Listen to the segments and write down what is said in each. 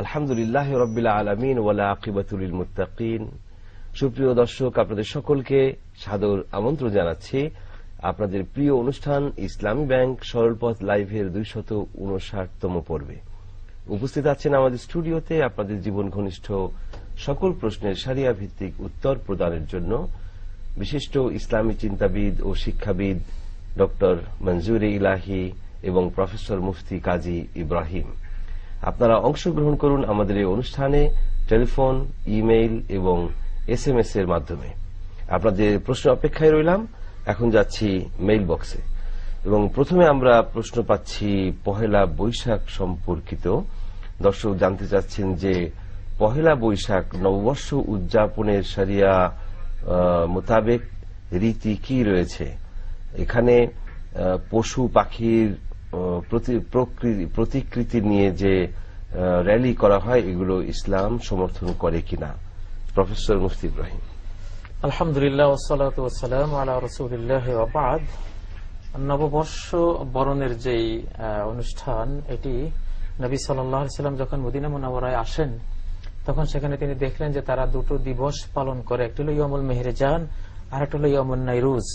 আলহামদুলিল্লাহ রবিল আলমিন ওয়ালা আকিবাতুল মুত্তাকিন। সুপ্রিয় দর্শক, আপনাদের সকলকে সাদর আমন্ত্রণ জানাচ্ছি। আপনাদের প্রিয় অনুষ্ঠান ইসলামী ব্যাংক সরলপথ লাইভের দুইশত উনষাটতম পর্বে। উপস্থিত আছেন আমাদের স্টুডিওতে আপনাদের জীবন ঘনিষ্ঠ সকল প্রশ্নের সারিয়া ভিত্তিক উত্তর প্রদানের জন্য বিশিষ্ট ইসলামী চিন্তাবিদ ও শিক্ষাবিদ ডক্টর মঞ্জুরে ইলাহি এবং প্রফেসর মুফতি কাজী ইব্রাহিম। আপনারা অংশগ্রহণ করুন আমাদের এই অনুষ্ঠানে টেলিফোন, ইমেইল এবং এস এম এস এর মাধ্যমে। আপনাদের প্রশ্ন অপেক্ষায় রইলাম, এখন যাচ্ছি মেইল বক্সে এবং প্রথমে আমরা প্রশ্ন পাচ্ছি পহেলা বৈশাখ সম্পর্কিত। দর্শক জানতে চাচ্ছেন যে পহেলা বৈশাখ নববর্ষ উদযাপনের সারিয়া মোতাবেক রীতি কি রয়েছে? এখানে পশু পাখির প্রতিকৃতি নিয়ে যে র্যালি করা হয়, এগুলো ইসলাম সমর্থন করে কিনা? প্রফেসর মুফতি ইব্রাহিম। আলহামদুলিল্লাহ নববর্ষ বরণের যেই অনুষ্ঠান, এটি নবী সাল্লাম যখন মদিনা মুনাওয়ারায় আসেন, তখন সেখানে তিনি দেখলেন যে তারা দুটো দিবস পালন করে। একটি হল ইয়মুল মেহরেজান আর একটা হল ইয়মুল নাইরুজ।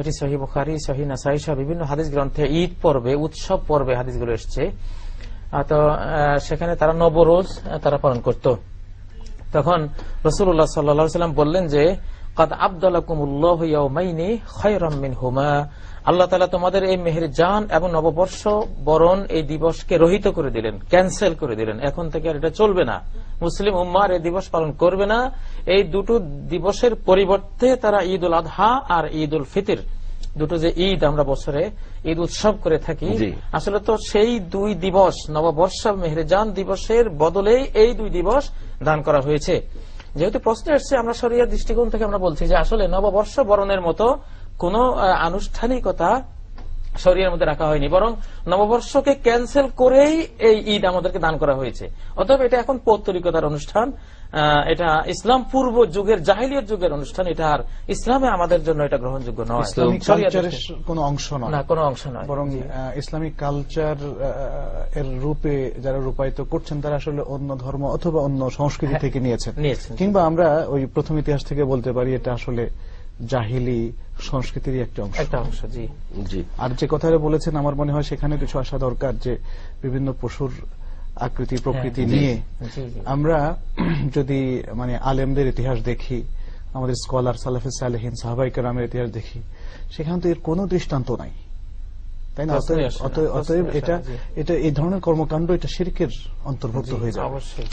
এটি সহি বুখারি, সহি নাসাই সহ বিভিন্ন হাদিস গ্রন্থে ঈদ পর্বে, উৎসব পর্বে হাদিসগুলো এসছে। তো সেখানে তারা নবরোজ তারা পালন করত। তখন রসুল্লাহ সাল্লাম বললেন যে কাদ আবদালাকুমুল্লাহ ইয়াউমাইনি খায়রাম মিনহুমা। আল্লাহ তাআলা তোমাদের এই মেহের জান এবং নববর্ষ বরণ এই দিবসকে রহিত করে দিলেন ক্যান্সেল করে দিলেন। এখন থেকে আর এটা চলবে না। মুসলিম উম্মার এই দিবস পালন করবে না। এই দুটো দিবসের পরিবর্তে তারা ঈদ উল আদহা আর ঈদ উল ফিতির দুটো যে ঈদ আমরা বছরে ঈদ উৎসব করে থাকি আসলে তো সেই দুই দিবস নববর্ষ মেহরেজান দিবসের বদলেই এই দুই দিবস দান করা হয়েছে। যেহেতু প্রশ্ন এসছে আমরা সরিয়া দৃষ্টিকোণ থেকে আমরা বলছি যে আসলে নববর্ষ বরণের মতো কোন আনুষ্ঠানিকতা শরীরের মধ্যে রাখা হয়নি বরং নববর্ষকে ক্যান্সেল করেই এই ঈদ আমাদেরকে দান করা হয়েছে। অতএব এটা এখন পৌত্তরিকতার অনুষ্ঠান এটা ইসলাম পূর্ব যুগের জাহিলিয়ত যুগের অনুষ্ঠান এটা আর ইসলামে আমাদের জন্য এটা গ্রহণযোগ্য নয়। কোনো অংশ নয়। না কোনো অংশ নয়। বরং ইসলামিক কালচার এর রূপে যারা রূপায়িত করছেন তারা আসলে অন্য ধর্ম অথবা অন্য সংস্কৃতি হ্যাঁ, থেকে নিয়েছেন। কিংবা আমরা ওই প্রথম ইতিহাস থেকে বলতে পারি এটা আসলে জাহিলি সংস্কৃতিরই একটা অংশ। একটা অংশ জি। জি। আর যে কথাটা বলেছেন আমার মনে হয় সেখানে কিছু আসা দরকার যে বিভিন্ন পশুর আকৃতি প্রকৃতি হ্যাঁ, নিয়ে। জি, জি। আমরা যদি মানে আলেমদের ইতিহাস দেখি আমাদের স্কলার সালাফে সালেহীন সাহাবাই কালামের ইতিহাস দেখি সেখানে তো এর কোনো দৃষ্টান্ত নাই। তাই না? অতএব এটা এটা এই ধরনের কর্মকাণ্ড এটা শিরকের অন্তর্ভুক্ত হয়ে যায়। অবশ্যই।